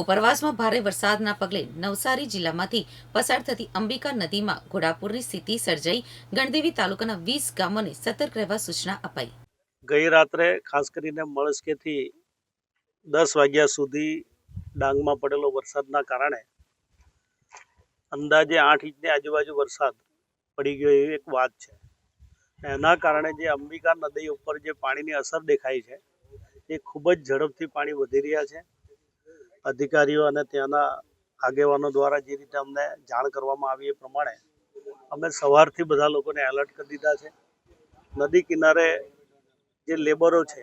ઉપરવાસમાં ભારે વરસાદના પગલે નવસારી જિલ્લામાંથી પસાર થતી અંબિકા નદીમાં ઘોડાપુરની સ્થિતિ સર્જાઈ. ગણદેવી તાલુકાના વીસ ગામોને સતર્ક રહેવા સૂચના અપાઈ. ગઈ રાત્રે ખાસ કરીને મળસ્કેથી દસ વાગ્યા સુધી ડાંગમાં પડેલો વરસાદના કારણે અંદાજે આઠ ઇંચની આજુબાજુ વરસાદ પડી ગયો એવી એક વાત છે. એના કારણે જે અંબિકા નદી ઉપર જે પાણીની અસર દેખાય છે, એ ખૂબ જ ઝડપથી પાણી વધી રહ્યા છે. અધિકારીઓ અને ત્યાંના આગેવાનો દ્વારા જે રીતે અમને જાણ કરવામાં આવી એ પ્રમાણે અમે સવારથી બધા લોકોને એલર્ટ કરી દીધા છે. નદી કિનારે જે લેબરો છે,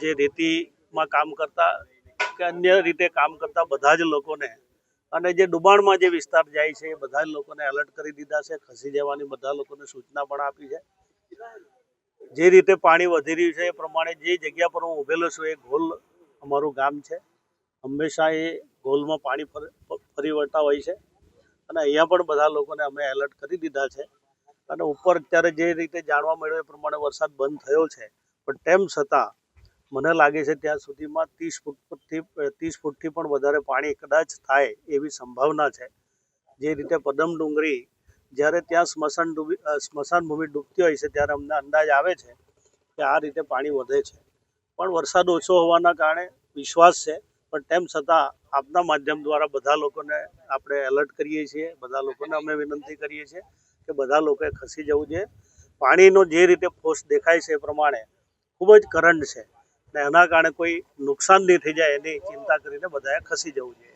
જે રેતીમાં કામ કરતા કે અન્ય રીતે કામ કરતા બધા જ લોકોને અને જે ડુબાણમાં જે વિસ્તાર જાય છે એ બધા જ લોકોને એલર્ટ કરી દીધા છે. ખસી જવાની બધા લોકોને સૂચના પણ આપી છે. જે રીતે પાણી વધી રહ્યું છે એ પ્રમાણે જે જગ્યા પર હું ઉભેલો છું એ ઘોલ અમારું ગામ છે. હંમેશા એ ગોલમાં પાણી ફર- વળતા હોય છે. અને અહીંયા પણ બધા લોકોને અમે એલર્ટ કરી દીધા છે. અને ઉપર અત્યારે જે રીતે જાણવા મળ્યું એ પ્રમાણે વરસાદ બંધ થયો છે. પણ તેમ છતાં મને લાગે છે ત્યાં સુધીમાં ત્રીસ ફૂટથી ત્રીસ ફૂટથી પણ વધારે પાણી કદાચ થાય એવી સંભાવના છે. જે રીતે પદમ ડુંગરી જ્યારે ત્યાં સ્મશાન ડૂબી સ્મશાન ભૂમિ ડૂબતી હોય છે ત્યારે અમને અંદાજ આવે છે કે આ રીતે પાણી વધે છે. પણ વરસાદ ઓછો હોવાના કારણે વિશ્વાસ છે પણ તેમ છતાં આપના માધ્યમ દ્વારા બધા લોકોને આપણે એલર્ટ કરીએ છીએ, બધા લોકોને અમે વિનંતી કરીએ છીએ કે બધા લોકોએ ખસી જવું જોઈએ. પાણીનો જે રીતે ફોર્સ દેખાય છે એ પ્રમાણે ખૂબ જ કરંટ છે ને એના કારણે કોઈ નુકસાન નહીં થઈ જાય, એની ચિંતા કરીને બધાએ ખસી જવું જોઈએ.